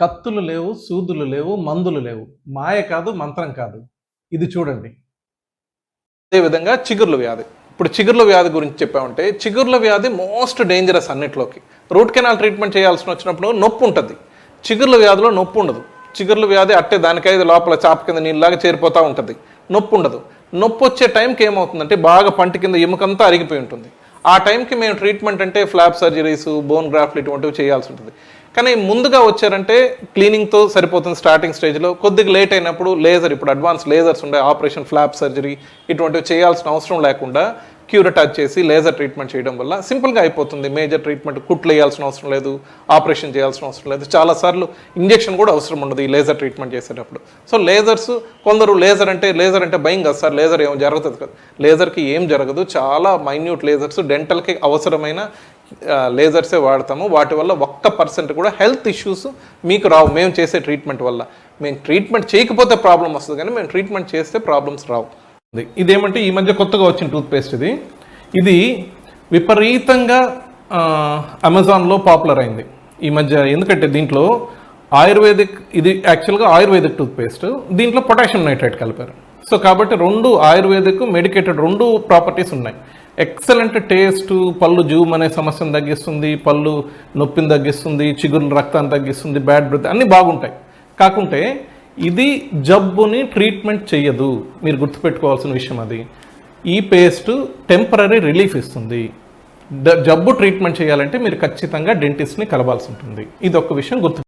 కత్తులు లేవు సూదులు లేవు మందులు లేవు. మాయ కాదు మంత్రం కాదు. ఇది చూడండి. అదేవిధంగా చిగుర్ల వ్యాధి. ఇప్పుడు చిగుర్ల వ్యాధి గురించి చెప్పామంటే చిగుర్ల వ్యాధి మోస్ట్ డేంజరస్ అన్నిట్లోకి. రూట్ కెనాల్ ట్రీట్మెంట్ చేయాల్సిన వచ్చినప్పుడు నొప్పి ఉంటుంది. చిగుర్ల వ్యాధిలో నొప్పి ఉండదు. చిగుర్ల వ్యాధి అట్టే దానికైతే లోపల చాప కింద నీళ్ళలాగా చేరిపోతూ ఉంటుంది. నొప్పి ఉండదు. నొప్పి వచ్చే టైంకి ఏమవుతుందంటే బాగా పంట కింద ఎముకంతా అరిగిపోయి ఉంటుంది. ఆ టైంకి మేము ట్రీట్మెంట్ అంటే ఫ్లాప్ సర్జరీస్ బోన్ గ్రాఫ్ట్లు ఇటువంటివి చేయాల్సి ఉంటుంది. కానీ ముందుగా వచ్చారంటే క్లీనింగ్తో సరిపోతుంది స్టార్టింగ్ స్టేజ్లో కొద్దిగా లేట్ అయినప్పుడు లేజర్ ఇప్పుడు అడ్వాన్స్ లేజర్స్ ఉండే ఆపరేషన్ ఫ్లాప్ సర్జరీ ఇటువంటివి చేయాల్సిన అవసరం లేకుండా క్యూర్ అటాచ్ చేసి లేజర్ ట్రీట్మెంట్ చేయడం వల్ల సింపుల్గా అయిపోతుంది. మేజర్ ట్రీట్మెంట్ కుట్లు వేయాల్సిన అవసరం లేదు ఆపరేషన్ చేయాల్సిన అవసరం లేదు. చాలాసార్లు ఇంజెక్షన్ కూడా అవసరం ఉండదు ఈ లేజర్ ట్రీట్మెంట్ చేసేటప్పుడు. సో లేజర్స్ కొందరు లేజర్ అంటే లేజర్ అంటే భయం కదా సార్. లేజర్ ఏం జరుగుతుంది కదా. లేజర్కి ఏం జరగదు. చాలా మైన్యూట్ లేజర్స్ డెంటల్కి అవసరమైన లేజర్సే వాడతాము. వాటి వల్ల ఒక్క పర్సెంట్ కూడా హెల్త్ ఇష్యూస్ మీకు రావు. మేము చేసే ట్రీట్మెంట్ వల్ల. మేము ట్రీట్మెంట్ చేయకపోతే ప్రాబ్లం వస్తుంది కానీ మేము ట్రీట్మెంట్ చేస్తే ప్రాబ్లమ్స్ రావు. ఇదేమంటే ఈ మధ్య కొత్తగా వచ్చిన టూత్పేస్ట్ ఇది. ఇది విపరీతంగా అమెజాన్లో పాపులర్ అయింది. ఈ మధ్య ఎందుకంటే దీంట్లో ఆయుర్వేదిక్ ఇది యాక్చువల్గా ఆయుర్వేదిక్ టూత్పేస్ట్. దీంట్లో పొటాషియం నైట్రేట్ కలిపారు. సో కాబట్టి రెండు ఆయుర్వేదిక్ మెడికేటెడ్ రెండు ప్రాపర్టీస్ ఉన్నాయి. ఎక్సలెంట్ టేస్ట్ పళ్ళు జూమ్ అనే సమస్యను తగ్గిస్తుంది పళ్ళు నొప్పిని తగ్గిస్తుంది చిగురు రక్తాన్ని తగ్గిస్తుంది బ్యాడ్ బ్రెత్ అన్నీ బాగుంటాయి. కాకుంటే ఇది జబ్బుని ట్రీట్మెంట్ చేయదు మీరు గుర్తుపెట్టుకోవాల్సిన విషయం అది. ఈ పేస్ట్ టెంపరీ రిలీఫ్ ఇస్తుంది. జబ్బు ట్రీట్మెంట్ చేయాలంటే మీరు ఖచ్చితంగా డెంటిస్ట్ని కలవాల్సి ఉంటుంది. ఇది ఒక విషయం గుర్తు